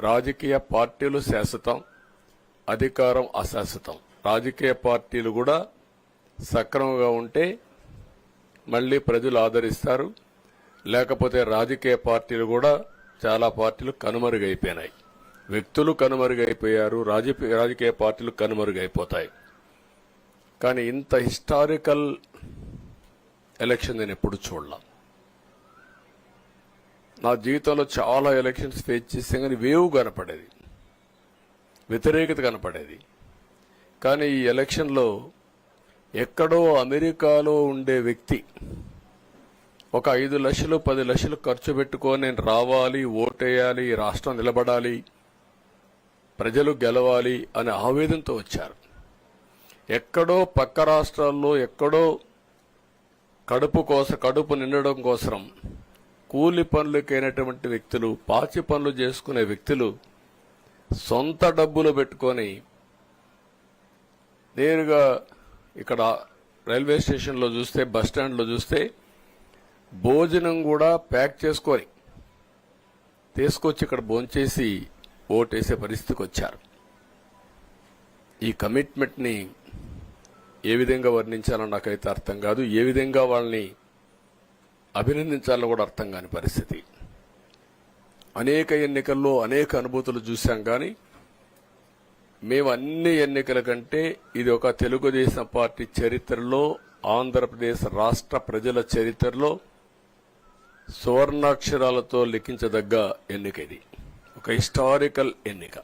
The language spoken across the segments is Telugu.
రాజకీయ పార్టీలు శాశ్వతం అధికారం అశాశ్వతం. రాజకీయ పార్టీలు కూడా సక్రమంగా ఉంటే మళ్ళీ ప్రజలు ఆదరిస్తారు. లేకపోతే రాజకీయ పార్టీలు కూడా చాలా పార్టీలు కనుమరుగైపోయినాయి. వ్యక్తులు కనుమరుగైపోయారు రాజకీయ రాజకీయ పార్టీలు కనుమరుగైపోతాయి. కానీ ఇంత హిస్టారికల్ ఎలక్షన్ నేను ఎప్పుడు చూడలా. నా జీవితంలో చాలా ఎలక్షన్స్ ఫేస్ చేస్తే కానీ వేవ్ కనపడేది. వ్యతిరేకత కనపడేది. కానీ ఈ ఎలక్షన్లో ఎక్కడో అమెరికాలో ఉండే వ్యక్తి ఒక ఐదు లక్షలు పది లక్షలు ఖర్చు పెట్టుకొని నేను రావాలి ఓటేయాలి ఈ రాష్ట్రం నిలబడాలి ప్రజలు గెలవాలి అనే ఆవేదనతో వచ్చారు. ఎక్కడో పక్క రాష్ట్రాల్లో ఎక్కడో కడుపు కోసం కడుపు నిండడం కోసం కూలి పనులకైనటువంటి వ్యక్తులు పాచి పనులు చేసుకునే వ్యక్తులు సొంత డబ్బులు పెట్టుకొని నేరుగా ఇక్కడ రైల్వే స్టేషన్లో చూస్తే బస్ స్టాండ్లో చూస్తే భోజనం కూడా ప్యాక్ చేసుకొని తీసుకొచ్చి ఇక్కడ భోంచేసి ఓటేసే పరిస్థితికి వచ్చారు. ఈ కమిట్మెంట్ని ఏ విధంగా వర్ణించాలో నాకైతే అర్థం కాదు. ఏ విధంగా వాళ్ళని అభినందించాలో కూడా అర్థం కాని పరిస్థితి. అనేక ఎన్నికల్లో అనేక అనుభూతులు చూశాం కానీ మేము అన్ని ఎన్నికల కంటే ఇది ఒక తెలుగుదేశం పార్టీ చరిత్రలో ఆంధ్రప్రదేశ్ రాష్ట్ర ప్రజల చరిత్రలో సువర్ణాక్షరాలతో లిఖించదగ్గ ఎన్నిక ఇది. ఒక హిస్టారికల్ ఎన్నిక.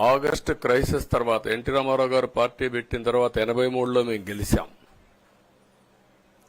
ఆగస్టు క్రైసిస్ తర్వాత ఎన్టీ రామారావు గారు పార్టీ పెట్టిన తర్వాత ఎనభై మూడులో మేము గెలిచాం.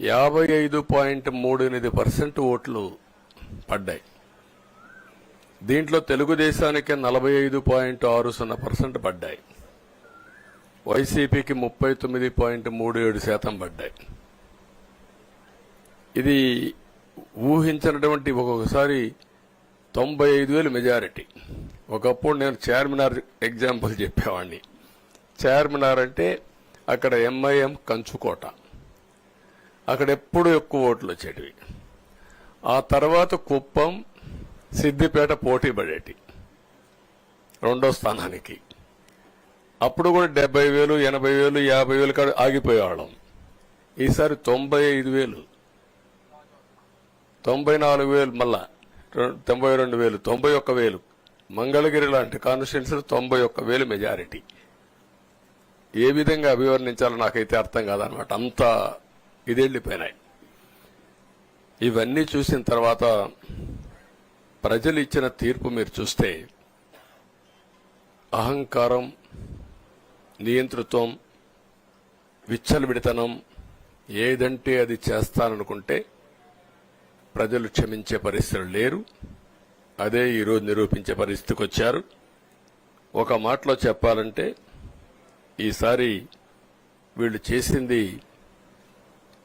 యాభై ఐదు పాయింట్ మూడు ఎనిమిది పర్సెంట్ ఓట్లు పడ్డాయి. దీంట్లో తెలుగుదేశానికి నలభై ఐదు పాయింట్ ఆరు సున్నా పర్సెంట్ పడ్డాయి. వైసీపీకి ముప్పై తొమ్మిది పాయింట్ మూడు ఏడు శాతం పడ్డాయి. ఇది ఊహించినటువంటి ఒక్కొక్కసారి తొంభై ఐదు వేలు మెజారిటీ. ఒకప్పుడు నేను చార్మినార్ ఎగ్జాంపుల్ చెప్పేవాడిని చార్మినార్ అంటే అక్కడ ఎంఐఎం కంచుకోట. అక్కడ ఎప్పుడు ఎక్కువ ఓట్లు వచ్చేటివి. ఆ తర్వాత కుప్పం సిద్దిపేట పోటీ పడేటి. రెండో స్థానానికి. అప్పుడు కూడా డెబ్బై వేలు ఎనభై వేలు యాభై వేలు కాడ ఆగిపోయేవాళ్ళం. ఈసారి తొంభై ఐదు వేలు తొంభై నాలుగు వేలు మళ్ళా తొంభై రెండు వేలు తొంభై ఒక్క వేలు మంగళగిరి లాంటి కాన్స్టిట్యున్సీ తొంభై ఒక్క వేలు మెజారిటీ. ఏ విధంగా అభివర్ణించాలో నాకైతే అర్థం కాదనమాట. అంత ఇది వెళ్ళిపోయినాయి ఇవన్నీ చూసిన తర్వాత ప్రజలు ఇచ్చిన తీర్పు మీరు చూస్తే అహంకారం నియంతృత్వం విచ్చలవిడితనం ఏదంటే అది చేస్తాననుకుంటే ప్రజలు క్షమించే పరిస్థితులు లేరు. అదే ఈరోజు నిరూపించే పరిస్థితికి వచ్చారు. ఒక మాటలో చెప్పాలంటే ఈసారి వీళ్ళు చేసింది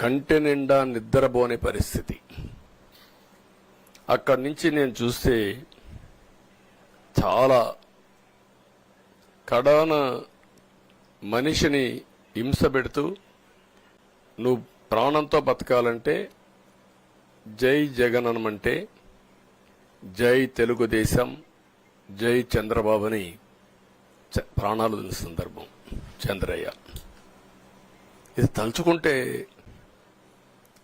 కంటి నిండా నిద్రపోని పరిస్థితి. అక్కడి నుంచి నేను చూస్తే చాలా కడాన మనిషిని హింస పెడుతూ నువ్వు ప్రాణంతో బతకాలంటే జై జగన్నమంటే జై తెలుగుదేశం జై చంద్రబాబుని చ- ప్రాణాలు సందర్భం చంద్రయ్య. ఇది తలుచుకుంటే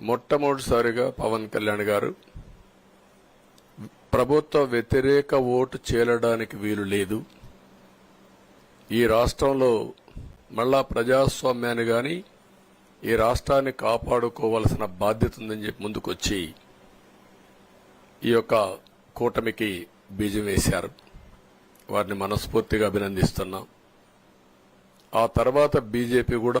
మొట్టమొదటిసారిగా పవన్ కళ్యాణ్ గారు ప్రభుత్వ వ్యతిరేక ఓటు చేరడానికి వీలు లేదు. ఈ రాష్ట్రంలో మళ్ళా ప్రజాస్వామ్యాన్ని గాని ఈ రాష్ట్రాన్ని కాపాడుకోవాల్సిన బాధ్యత ఉందని చెప్పి ముందుకొచ్చి ఈ యొక్క కూటమికి బీజం వేశారు. వారిని మనస్ఫూర్తిగా అభినందిస్తున్నాం. ఆ తర్వాత బీజేపీ కూడా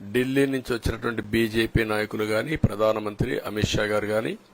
ఢిల్లీ నుంచి వచ్చినటువంటి బీజేపీ నాయకులు గాని ప్రధానమంత్రి అమిత్ షా గారు గాని